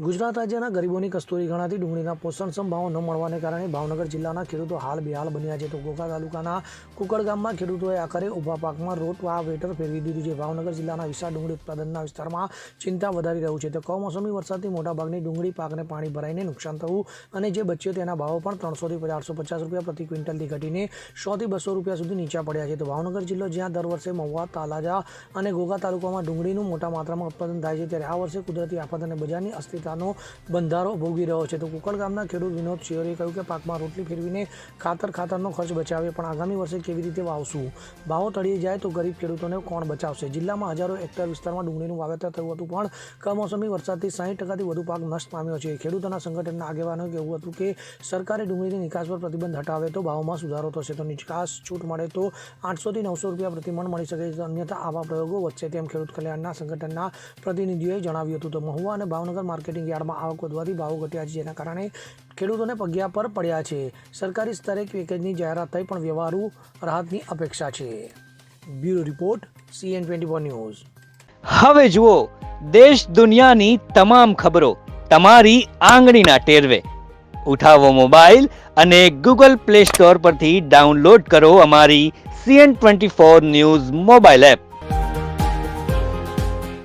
ગુજરાત રાજ્યના ગરીબોની કસ્તુરી ગણાતી ડુંગળીના પોષણક્ષમ ભાવ ન મળવાને કારણે ભાવનગર જિલ્લાના ખેડૂતો હાલ બેહાલ બન્યા છે. તો ઘોઘા તાલુકાના કુકડ ગામમાં ખેડૂતોએ આખરે ઊભા પાકમાં રોટવા, વેટર ફેરવી દીધું છે. ભાવનગર જિલ્લાના વિશાળ ડુંગળી ઉત્પાદનના વિસ્તારમાં ચિંતા વધારી રહ્યું છે. તો કમોસમી વરસાદથી મોટાભાગની ડુંગળી પાકને પાણી ભરાઈને નુકસાન થવું અને જે બચ્યો તેના ભાવો પણ ત્રણસોથી ચારસો પચાસ રૂપિયા પ્રતિ ક્વિન્ટલથી ઘટીને સોથી બસો રૂપિયા સુધી નીચા પડ્યા છે. તો ભાવનગર જિલ્લો જ્યાં દર વર્ષે મહુવા, તાલાજા અને ઘોઘા તાલુકામાં ડુંગળીનું મોટા માત્રામાં ઉત્પાદન થાય છે, ત્યારે આ વર્ષે કુદરતી આફત અને બજારની અસ્થિરતાનો બંધારો ભોગવી રહ્યો છે. તો કુકડ ગામના ખેડૂત વિનોદ શિયોરે કહ્યું કે પાકમાં રોટલી ફેરવીને ખાતર, ખાતરનો ખર્ચ બચાવે પણ આગામી વર્ષે કેવી રીતે વાવશું? ભાવો તળી જાય તો ગરીબ ખેડૂતોને કોણ બચાવશે? જિલ્લામાં હજારો હેક્ટર વિસ્તારમાં ડુંગળીનું વાવેતર થયું હતું, પણ કમોસમી વરસાદથી સાઠ ટકાથી વધુ પાક નષ્ટ પામ્યો છે. ખેડૂતોના સંગઠનના આગેવાનોએ કહેવું હતું કે સરકારે ડુંગળીની નિકાસ પર પ્રતિબંધ હટાવે તો ભાવમાં સુધારો થશે. તો નિકાસ છૂટ મળે તો આઠસોથી નવસો રૂપિયા પ્રતિમણ મળી શકે છે. અન્યથા આવા પ્રયોગો વધશે તેમ ખેડૂત કલ્યાણના સંગઠનના પ્રતિનિધિઓએ જણાવ્યું હતું. તો મહુવા અને ભાવનગર માર્કેટિંગ યાર્ડમાં આવક વધવાથી ભાવો ઘટ્યા છે. જેના કારણે ખેડૂતોને પગ્યા પર પડ્યા છે. સરકારી સ્તરે પેકેજની જાહેરાત થઈ, પણ વ્યવહારુ રાહતની અપેક્ષા છે. Bureau report, C N twenty news. હવે જુઓ, દેશ દુનિયાની તમામ ખબરો તમારી આંગળીના ટેરવે. ઉઠાવો મોબાઈલ અને ગૂગલ પ્લે સ્ટોર પરથી ડાઉનલોડ કરો અમારી C N twenty four news mobile app.